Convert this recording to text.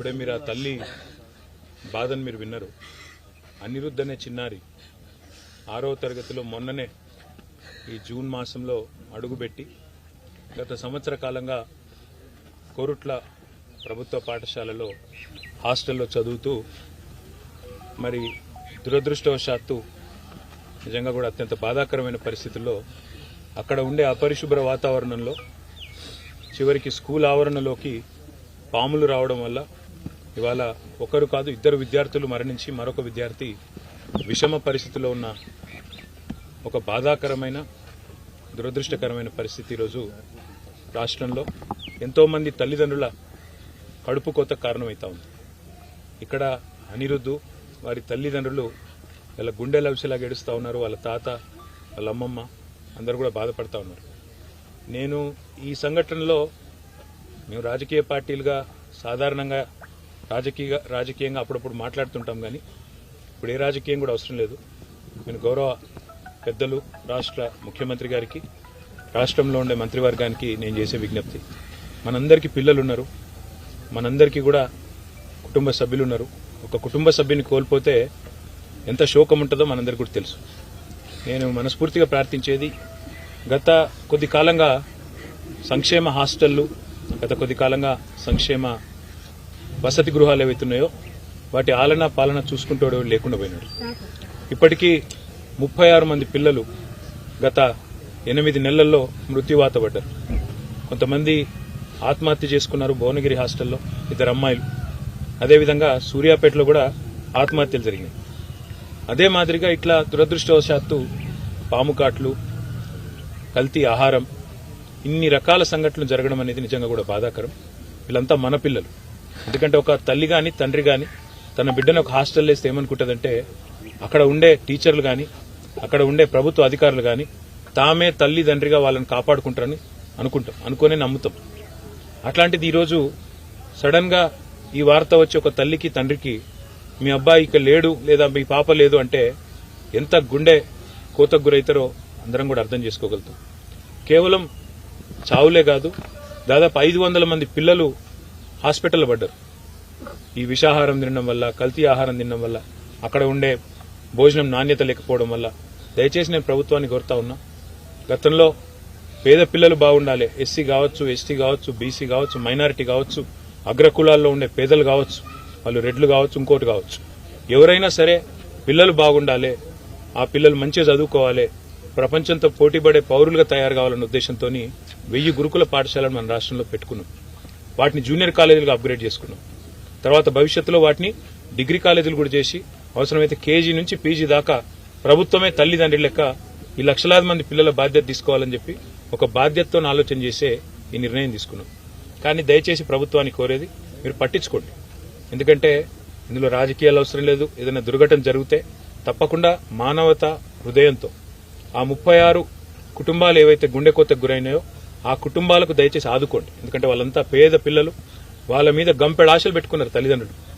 ఇప్పుడే మీరు ఆ తల్లి బాధను మీరు విన్నారు. అనిరుద్ధ్ అనే చిన్నారి. ఆరవ తరగతిలో మొన్ననే ఈ జూన్ మాసంలో అడుగుపెట్టి గత సంవత్సర కాలంగా కోరుట్ల ప్రభుత్వ పాఠశాలలో హాస్టల్లో చదువుతూ మరి దురదృష్టవశాత్తు నిజంగా కూడా అత్యంత బాధాకరమైన పరిస్థితుల్లో అక్కడ ఉండే అపరిశుభ్ర వాతావరణంలో చివరికి స్కూల్ ఆవరణలోకి పాములు రావడం వల్ల ఇవాళ ఒకరు కాదు ఇద్దరు విద్యార్థులు మరణించి మరొక విద్యార్థి విషమ పరిస్థితిలో ఉన్న ఒక బాధాకరమైన దురదృష్టకరమైన పరిస్థితి ఈరోజు రాష్ట్రంలో. ఎంతోమంది తల్లిదండ్రుల కడుపు కోత కారణమవుతా ఉంది. ఇక్కడ అనిరుద్ధు వారి తల్లిదండ్రులు వాళ్ళ గుండె లవిసలాగా ఏడుస్తూ ఉన్నారు. వాళ్ళ తాత వాళ్ళ అమ్మమ్మ అందరూ కూడా బాధపడతా ఉన్నారు. నేను ఈ సంఘటనలో మేము రాజకీయ పార్టీలుగా సాధారణంగా రాజకీయ రాజకీయంగా అప్పుడప్పుడు మాట్లాడుతుంటాం కానీ ఇప్పుడు ఏ రాజకీయం కూడా అవసరం లేదు. నేను గౌరవ పెద్దలు రాష్ట్ర ముఖ్యమంత్రి గారికి రాష్ట్రంలో ఉండే మంత్రివర్గానికి నేను చేసే విజ్ఞప్తి. మనందరికీ పిల్లలు ఉన్నారు మనందరికీ కూడా కుటుంబ సభ్యులు ఉన్నారు ఒక కుటుంబ సభ్యుని కోల్పోతే ఎంత శోకం ఉంటుందో మనందరికీ కూడా తెలుసు. నేను మనస్ఫూర్తిగా ప్రార్థించేది గత కొద్ది కాలంగా సంక్షేమ హాస్టళ్ళు గత కొద్ది కాలంగా సంక్షేమ వసతి గృహాలు ఏవైతున్నాయో వాటి ఆలన పాలన చూసుకుంటూ లేకుండా పోయినాడు. ఇప్పటికీ ముప్పై ఆరు మంది పిల్లలు గత ఎనిమిది నెలల్లో మృత్యువాత పడ్డారు. కొంతమంది ఆత్మహత్య చేసుకున్నారు భువనగిరి హాస్టల్లో ఇద్దరు అమ్మాయిలు. అదేవిధంగా సూర్యాపేటలో కూడా ఆత్మహత్యలు జరిగినాయి. అదే మాదిరిగా ఇట్లా దురదృష్టవశాత్తు పాముకాట్లు కల్తీ ఆహారం ఇన్ని రకాల సంఘటనలు జరగడం అనేది నిజంగా కూడా బాధాకరం. వీళ్ళంతా మన పిల్లలు. ఎందుకంటే ఒక తల్లి గాని తండ్రి గాని తన బిడ్డను ఒక హాస్టల్ వేస్తే ఏమనుకుంటుందంటే అక్కడ ఉండే టీచర్లు గాని అక్కడ ఉండే ప్రభుత్వ అధికారులు గాని తామే తల్లి తండ్రిగా వాళ్ళని కాపాడుకుంటారని అనుకుంటాం అనుకునే నమ్ముతాం. అట్లాంటిది ఈరోజు సడన్గా ఈ వార్త వచ్చి ఒక తల్లికి తండ్రికి మీ అబ్బాయి ఇక లేడు లేదా మీ పాప లేదు అంటే ఎంత గుండె కోతకు గురైతారో అందరం కూడా అర్థం చేసుకోగలుగుతాం. కేవలం చావులే కాదు దాదాపు ఐదు వందల మంది పిల్లలు హాస్పిటల్ పడ్డారు. ఈ విషాహారం తినడం వల్ల కల్తీ ఆహారం తినడం వల్ల అక్కడ ఉండే భోజనం నాణ్యత లేకపోవడం వల్ల దయచేసి నేను ప్రభుత్వాన్ని కోరుతా ఉన్నా. గతంలో పేద పిల్లలు బాగుండాలి. ఎస్సీ కావచ్చు ఎస్టీ కావచ్చు బీసీ కావచ్చు మైనారిటీ కావచ్చు అగ్రకులాల్లో ఉండే పేదలు కావచ్చు వాళ్ళు రెడ్లు కావచ్చు ఇంకోటి కావచ్చు. ఎవరైనా సరే పిల్లలు బాగుండాలి. ఆ పిల్లలు మంచిగా చదువుకోవాలి. ప్రపంచంతో పోటీపడే పౌరులుగా తయారు కావాలన్న ఉద్దేశంతో వెయ్యి గురుకుల పాఠశాలను మన రాష్ట్రంలో పెట్టుకున్నాం. వాటిని జూనియర్ కాలేజీలకు అప్గ్రేడ్ చేసుకున్నాం. తర్వాత భవిష్యత్తులో వాటిని డిగ్రీ కాలేజీలు కూడా చేసి అవసరమైతే కేజీ నుంచి పీజీ దాకా ప్రభుత్వమే తల్లిదండ్రి లెక్క ఈ లక్షలాది మంది పిల్లల బాధ్యత తీసుకోవాలని చెప్పి ఒక బాధ్యతతో ఆలోచన చేసే ఈ నిర్ణయం తీసుకున్నాం. కానీ దయచేసి ప్రభుత్వాన్ని కోరేది మీరు పట్టించుకోండి. ఎందుకంటే ఇందులో రాజకీయాలు అవసరం లేదు ఏదైనా దుర్ఘటన జరిగితే తప్పకుండా మానవత హృదయంతో ఆ ముప్పై ఆరు కుటుంబాలు ఏవైతే గుండెకోతకు గురైనాయో ఆ కుటుంబాలకు దయచేసి ఆదుకోండి. ఎందుకంటే వాళ్ళంతా పేద పిల్లలు వాళ్ళ మీద గంపెడ ఆశలు పెట్టుకున్నారు తల్లిదండ్రులు.